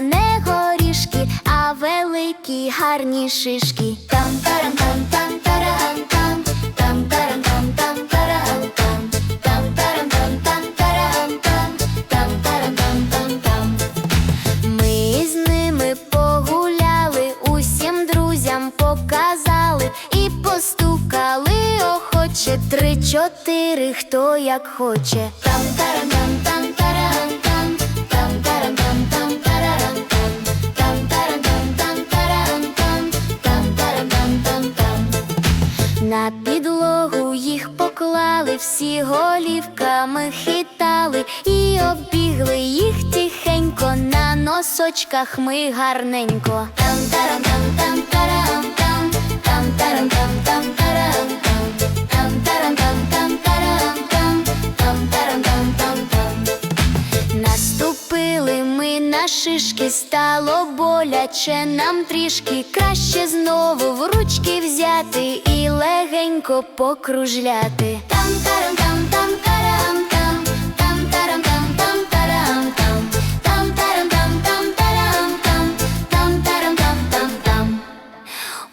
не горішки, а великі гарні шишки. Там тарам там там тарам там там тарам там там там там там там там ми з ними погуляли, усім друзям показали і постукали охоче три-чотири, хто як хоче. Там тарам там на підлогу їх поклали, всі голівками хитали і оббігли їх тихенько на носочках ми гарненько. Там тарам там там тарам там там тарам там там тарам там тарам там там тарам там там тарам там там там Наступили ми на шишки, стало боляче нам трішки. Краще знову в ручки взяти і легенько покружляти. Там тарам там там тарам там там тарам там там тарам там там тарам там там тарам там там тарам там там там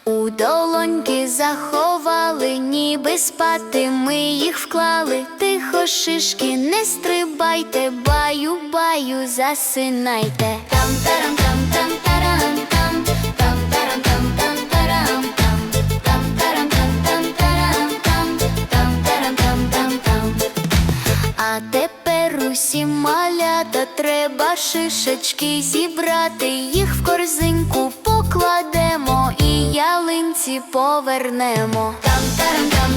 у долоньки заховали, ніби спати ми їх вклали. Тихо, шишки, не стрибайте, баю, баю, засинайте. Там тарам Русі малята треба шишечки зібрати, їх в корзинку покладемо і ялинці повернемо. Там-тарам-там